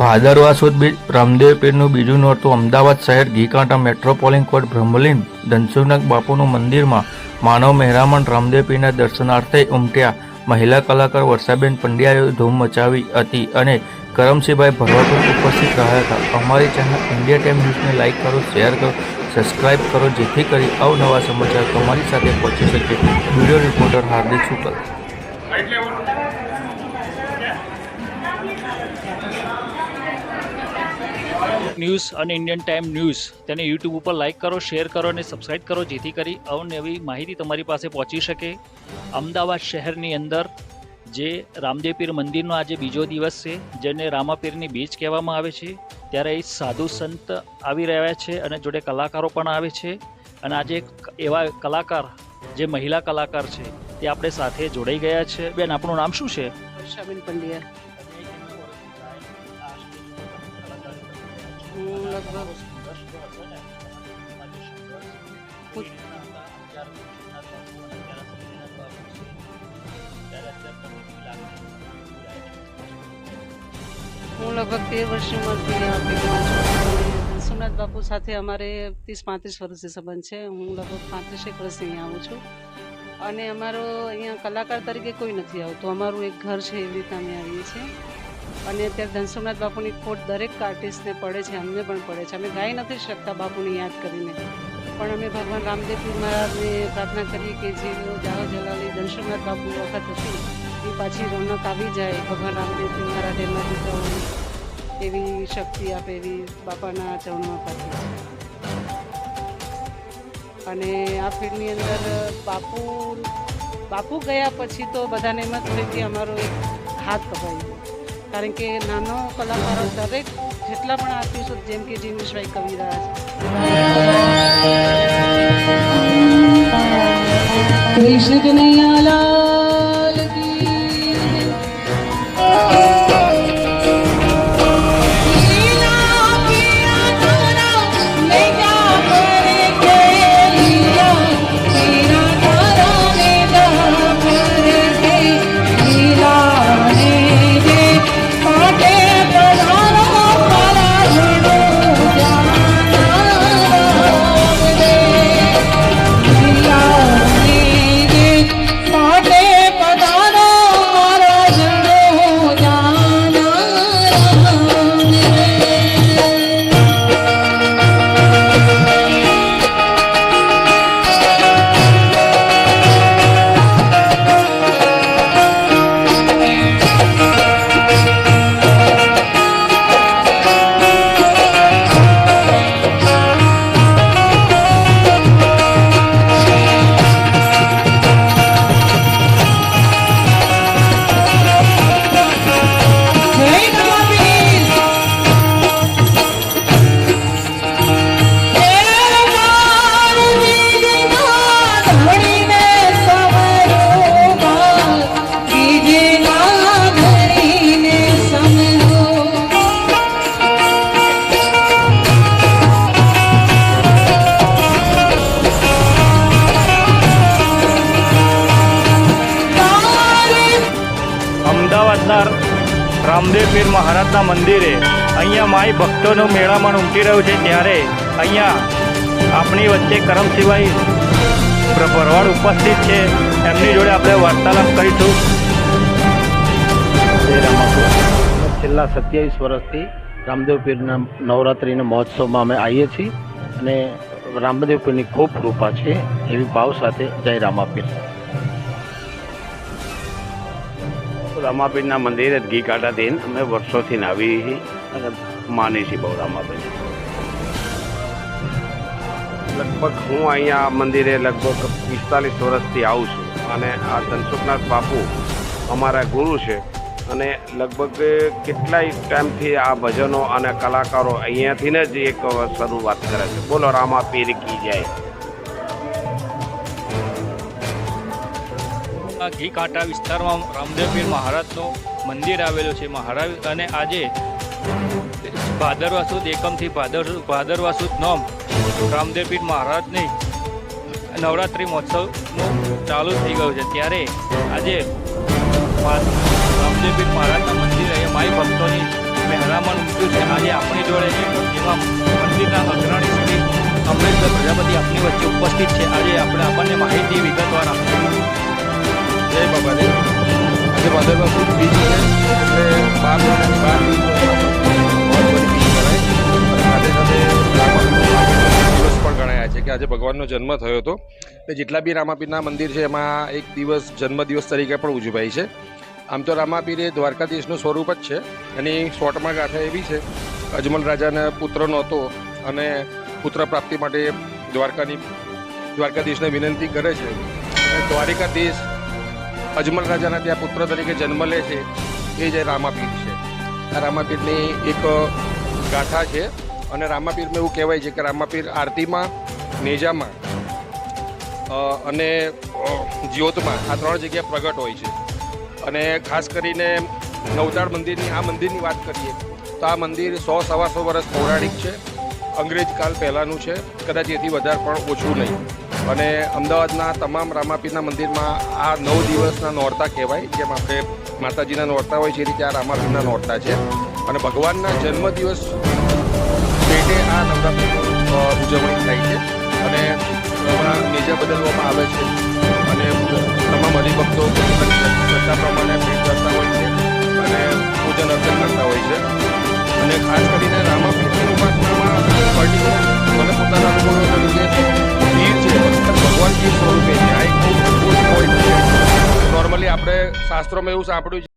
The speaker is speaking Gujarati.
ભાદરવા સુદ બીજ રામદેવ પીરનું બીજું નોરતું અમદાવાદ શહેર ઘીકાંટા મેટ્રોપોલિન કોર્ટ બ્રહ્મલીન ધનસુનક બાપુનું મંદિરમાં માનવ મહેરામણ રામદેવ પીરના દર્શનાર્થે ઉમટ્યા. મહિલા કલાકાર વર્ષાબેન પંડ્યાએ ધૂમ મચાવી હતી અને કરમસિંહભાઈ ભરવાડ ઉપસ્થિત રહ્યા હતા. અમારી ચેનલ ઇન્ડિયા ટાઈમ ન્યૂઝને લાઇક કરો શેર કરો સબસ્ક્રાઇબ કરો, જેથી કરી અવનવા સમાચાર તમારી સાથે પહોંચી શકે. Video reporter Hardik Shukla. News અને ઇન્ડિયન ટાઈમ ન્યૂઝ. તેને યુટ્યુબ ઉપર લાઇક કરો શેર કરો અને સબસ્ક્રાઇબ કરો જેથી કરી અવનવી માહિતી તમારી પાસે પહોંચી શકે. અમદાવાદ શહેરની અંદર જે રામદેવ પીર મંદિરનો આજે બીજો દિવસ છે, જેને રામાપીરની બીચ કહેવામાં આવે છે, ત્યારે એ સાધુ સંત આવી રહ્યા છે અને જોડે કલાકારો પણ આવે છે. અને આજે એવા કલાકાર, જે મહિલા કલાકાર છે, તે આપણે સાથે જોડાઈ ગયા છે. બેન આપણું નામ શું છે? વર્ષાબેન પંડ્યા. હું લગભગ તેર વર્ષની ઉંમરથી સોમનાથ બાપુ સાથે અમારે ત્રીસ પાંત્રીસ વર્ષથી સંબંધ છે. હું લગભગ પાંત્રીસેક વર્ષથી અહીંયા આવું છું. અને અમારો અહીંયા કલાકાર તરીકે કોઈ નથી આવતું. અમારું એક ઘર છે એવી રીતે અમે આવીએ છીએ. અને અત્યારે ધનસોમનાથ બાપુની ખોટ દરેક આર્ટિસ્ટને પડે છે, અમને પણ પડે છે. અમે ગાઈ નથી શકતા બાપુને યાદ કરીને. પણ અમે ભગવાન રામદેવ મહારાજને પ્રાર્થના કરીએ કે જે જાહો જલાલી ધનસોમનાથ બાપુ વખત હતી, એ પાછી રોનક આવી જાય, ભગવાન રામદેવ મહારાજ એમના દીકરાઓને એવી શક્તિ આપે, એવી બાપાના ચરણમાં પાછી અને આ ફિલ્મની અંદર બાપુ બાપુ ગયા પછી તો બધાને એમ જ થયું કે અમારો એક હાથ કપાઈ ગયો. કારણ કે નાનો કલાકારો દરેક જેટલા પણ આર્ટિસ્ટો જેમ કે જીવેશભાઈ છે કૃષ્ણ કનૈયા અમદાવાદના રામદેવ મહારાજના મંદિરે અહીંયા માઈ ભક્તોનું મેળામાં ઉમટી રહ્યું છે ત્યારે અહીંયા આપણી વચ્ચે કરમસિંહભાઈ પ્ર- ભરવાડ ઉપસ્થિત છે. એમની જોડે આપણે વાર્તાલાપ કરીશું. છેલ્લા સત્યાવીસ વર્ષથી રામદેવ પીરના નવરાત્રિના મહોત્સવમાં અમે આવીએ છીએ અને રામદેવ પીરની ખૂબ કૃપા છે એવી ભાવ સાથે જય રામાપીર. રામાપીરના મંદિરે ઘી કાઢા દઈને અમે વર્ષોથી આવી છીએ અને માની છીએ બહુ રામાપીર. લગભગ હું અહીંયા આ મંદિરે લગભગ પિસ્તાલીસ વર્ષથી આવું છું. અને આ ધનસુખનાથ બાપુ અમારા ગુરુ છે. અને લગભગ કેટલાય ટાઈમથી આ ભજનો અને કલાકારો અહીંયાથી જ એક શરૂઆત કરે છે. બોલો રામાપીર કી જાય. ઘી કાંટા વિસ્તારમાં રામદેવ પીર મહારાજનું મંદિર આવેલું છે. મહારાજ અને આજે ભાદરવા સુદ એકમથી ભાદર ભાદરવા સુદ નોમ રામદેવ પીઠ મહારાજની નવરાત્રિ મહોત્સવનું ચાલુ થઈ ગયું છે. ત્યારે આજે રામદેવ પીઠ મહારાજના મંદિરે માઈ ભક્તોની મહેરામણ ઉમટ્યું છે. આજે આપણી જોડે જેમાં મંદિરના અગ્રણી શ્રી અમરેશ્વર પ્રજાપતિ આપણી વચ્ચે ઉપસ્થિત છે. આજે આપણે આપણને માહિતી વિગતવાર આપશે. જય બાબા આજે ભાદરવા બીજ છે. એટલે બાર બાર ભગવાનનો જન્મ થયો હતો. એટલે જેટલા બી રામાપીરના મંદિર છે, એમાં એક દિવસ જન્મદિવસ તરીકે પણ ઉજવાય છે. આમ તો રામાપીર એ દ્વારકાધીશનું સ્વરૂપ જ છે. એની શોર્ટમાં ગાથા એવી છે, અજમલ રાજાને પુત્ર નહોતો અને પુત્ર પ્રાપ્તિ માટે દ્વારકાની, દ્વારકાધીશને વિનંતી કરે છે. દ્વારિકાધીશ અજમલ રાજાના ત્યાં પુત્ર તરીકે જન્મ લે છે, એ જે રામાપીર છે. આ રામાપીરની એક ગાથા છે અને રામાપીરમાં એવું કહેવાય છે કે રામાપીર આરતીમાં નેજામાં. અને જ્યોતમાં આ ત્રણ જગ્યાએ પ્રગટ હોય છે. અને ખાસ કરીને નવતાળ મંદિરની, આ મંદિરની વાત કરીએ, તો આ મંદિર સો, સવા સો વર્ષ પૌરાણિક છે. અંગ્રેજ કાલ પહેલાંનું છે. કદાચ એથી વધારે પણ ઓછું નહીં. અને અમદાવાદના તમામ રામાપીરના મંદિરમાં આ નવ દિવસના નોરતા કહેવાય, જેમ આપણે માતાજીના નોરતા હોય છે એ રીતે આ રામાપીના નોરતા છે. અને ભગવાનના જન્મદિવસ પેટે આ નવરાત્રી ઉજવણી થાય છે. અને નેજા બદલવામાં આવે છે. અને તમામ હરિભક્તો શ્રદ્ધા પ્રમાણે ભેટ કરતા હોય છે અને પૂજન અર્ચન કરતા હોય છે. અને ખાસ કરીને રામાપીરની ઉપાસનામાં પર્ટિક્યુલર મને પોતાના અનુભવો તરીકે ગીર છે. ભગવાન ગીર સ્વરૂપે છે. નોર્મલી આપણે શાસ્ત્રોમાં એવું સાંભળ્યું છે